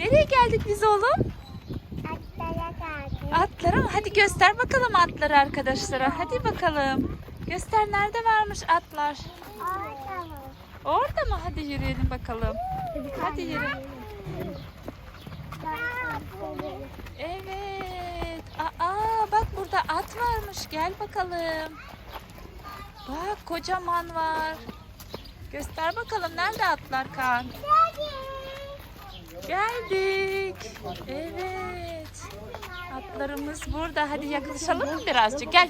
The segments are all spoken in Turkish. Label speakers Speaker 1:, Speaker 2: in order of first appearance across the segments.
Speaker 1: Nereye geldik biz oğlum?
Speaker 2: Atlara geldik.
Speaker 1: Atlara mı? Hadi göster bakalım atları arkadaşlara. Hadi bakalım. Göster nerede varmış atlar.
Speaker 2: Orada mı?
Speaker 1: Orada mı? Hadi yürüyelim bakalım. Hadi yürü. Evet. Aa bak burada at varmış. Gel bakalım. Bak kocaman var. Göster bakalım nerede atlar Kaan? Geldik. Evet. Atlarımız burada. Hadi yaklaşalım mı birazcık? Gel.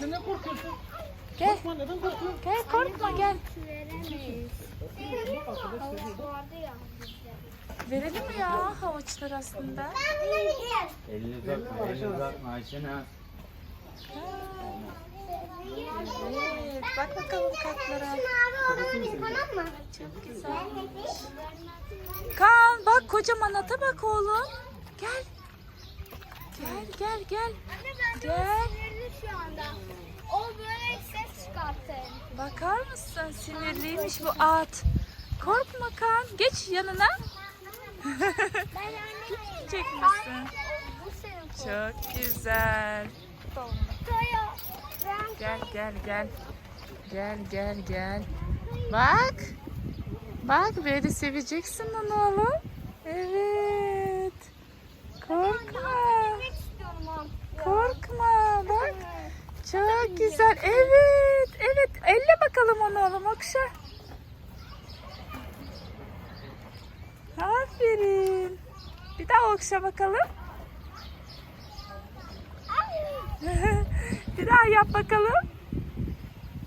Speaker 1: Gel.
Speaker 3: Korkma neden korkuyorsun?
Speaker 1: Gel korkma gel. Verelim mi ya havuçlar aslında?
Speaker 4: Elini uzatma, elini uzatma Ayşenaz.
Speaker 1: Evet. Bak bakalım katlara. Çok güzel. Kaan bak kocaman ata bak oğlum. Gel. Gel gel gel. Gel.
Speaker 2: O böyle ses çıkarttı.
Speaker 1: Bakar mısın? Sinirliymiş bu at. Korkma Kaan. Geç yanına. Gitmeyecek misin? Çok güzel. Gel gel gel. Gel gel gel. Bak. Bak böyle seveceksin onu oğlum. Evet. Korkma. Korkma. Bak. Çok güzel. Evet. Evet. Elle bakalım onu oğlum. Okşa. Aferin. Bir daha okşa bakalım. Bir daha yap bakalım.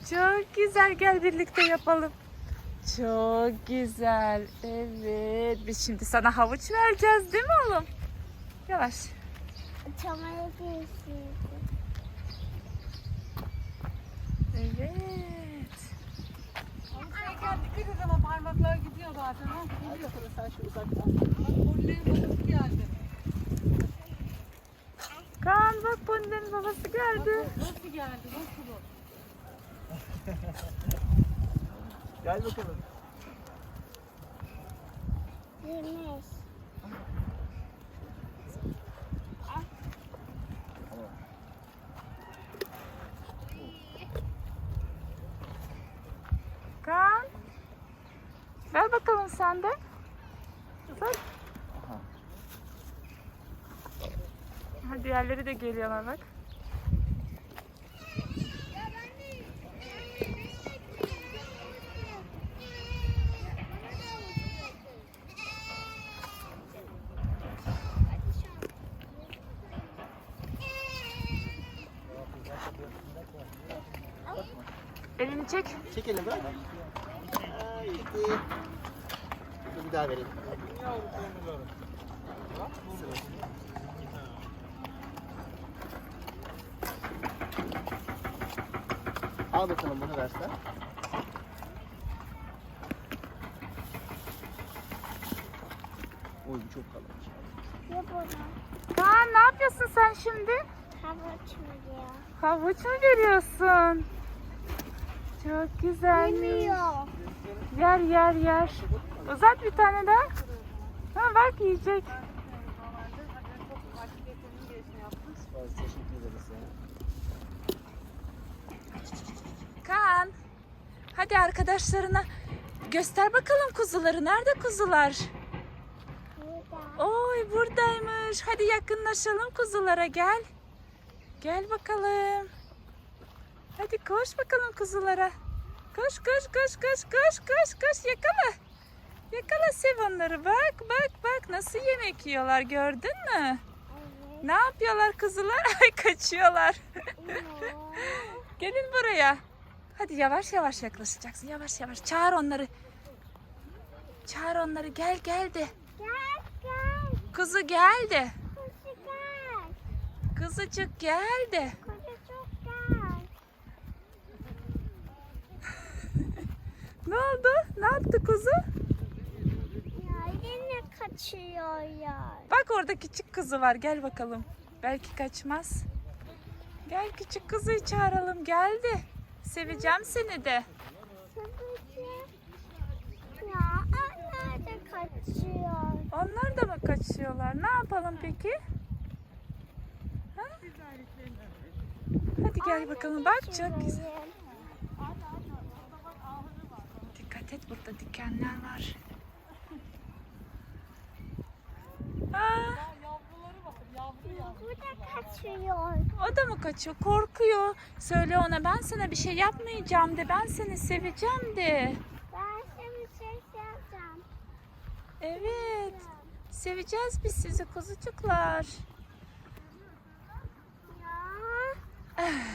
Speaker 1: Çok güzel. Gel birlikte yapalım. Çok güzel. Evet. Biz şimdi sana havuç vereceğiz değil mi oğlum? Yavaş.
Speaker 2: Çamaya.
Speaker 1: Evet.
Speaker 3: Şeker dikkat et ama parmaklar gidiyor zaten. Ha? Gidiyor sen şu uzaktan. Bak pollerin babası geldi.
Speaker 1: Kaan bak ponilerin babası geldi.
Speaker 3: Nasıl geldi? Nasıl bu?
Speaker 4: Gel bakalım.
Speaker 2: Yemiş.
Speaker 1: Kaan. Ver bakalım sen de. Tut. Ha, diğerleri de geliyorlar bak. Elini çek.
Speaker 5: Çek elini bırak. Ay, gitti. Bir daha vereyim. Al bakalım bunu versen. Oy bu çok kalın.
Speaker 2: Yap onu.
Speaker 1: Kaan ne yapıyorsun sen şimdi?
Speaker 2: Havuç mu diyor?
Speaker 1: Havuç mu veriyorsun? Çok güzel.
Speaker 2: Yemiyor.
Speaker 1: Yer yer yer. Uzat bir tane daha. Ha bak yiyecek. Kaan. Hadi arkadaşlarına göster bakalım kuzuları. Nerede kuzular?
Speaker 2: Burada.
Speaker 1: Oy buradaymış. Hadi yakınlaşalım kuzulara gel. Gel bakalım. Hadi koş bakalım kuzulara. Koş koş koş koş koş koş koş yakala. Yakala sev onları bak bak bak nasıl yemek yiyorlar gördün mü?
Speaker 2: Evet.
Speaker 1: Ne yapıyorlar kuzular? Ay kaçıyorlar. Gelin buraya. Hadi yavaş yavaş yaklaşacaksın. Yavaş yavaş. Çağır onları. Çağır onları. Gel gel de.
Speaker 2: Gel gel.
Speaker 1: Kuzu gel de.
Speaker 2: Kuzu gel.
Speaker 1: Kuzucuk gel de.
Speaker 2: Kuzu çok gel.
Speaker 1: Ne oldu? Ne yaptı kuzu?
Speaker 2: Ya yine kaçıyor ya.
Speaker 1: Bak orada küçük kuzu var. Gel bakalım. Belki kaçmaz. Gel küçük kuzuyu çağıralım. Geldi. Seveceğim seni de.
Speaker 2: Ya onlar da kaçıyor.
Speaker 1: Onlar da mı kaç? kaçıyorlar. Ne yapalım peki? Ha? Hadi gel bakalım bak çok güzel. Dikkat et burada dikenler var. Aa.
Speaker 2: Bu da kaçıyor.
Speaker 1: o da mı kaçıyor? Korkuyor. Söyle ona ben sana bir şey yapmayacağım de. Ben seni seveceğim de.
Speaker 2: Ben şimdi şey yapacağım.
Speaker 1: Evet. Seveceğiz biz sizi kuzucuklar.
Speaker 2: Ya.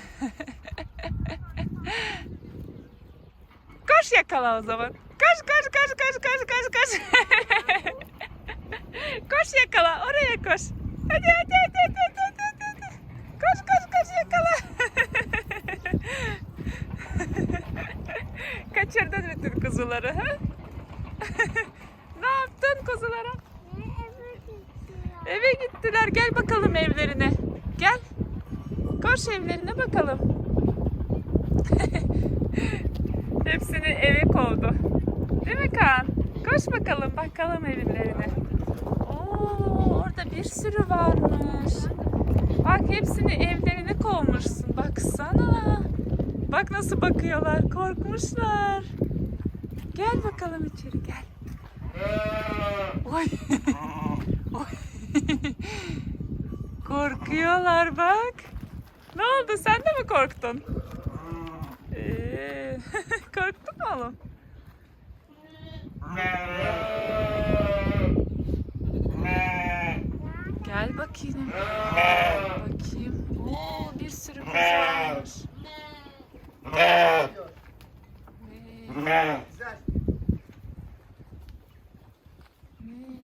Speaker 1: Koş yakala o zaman. Koş koş koş koş koş koş koş. koş yakala oraya koş. Hadi hadi hadi hadi hadi hadi. hadi. Koş koş koş yakala. Kaçırdın bütün kuzuları ha? ne yaptın kuzulara?
Speaker 2: Eve
Speaker 1: gittiler. Gel bakalım evlerine. Gel. Koş evlerine bakalım. Hepsini eve kovdu. Değil mi Kaan? Koş bakalım bakalım evlerine. Oo, orada bir sürü varmış. Bak hepsini evlerine kovmuşsun. Baksana. Bak nasıl bakıyorlar. Korkmuşlar. Gel bakalım içeri gel. Oy. Oy. Korkuyorlar bak. Ne oldu sen de mi korktun? Ee, korktun mu oğlum? Gel bakayım. Bakayım. Oo, bir sürü varmış. Ee,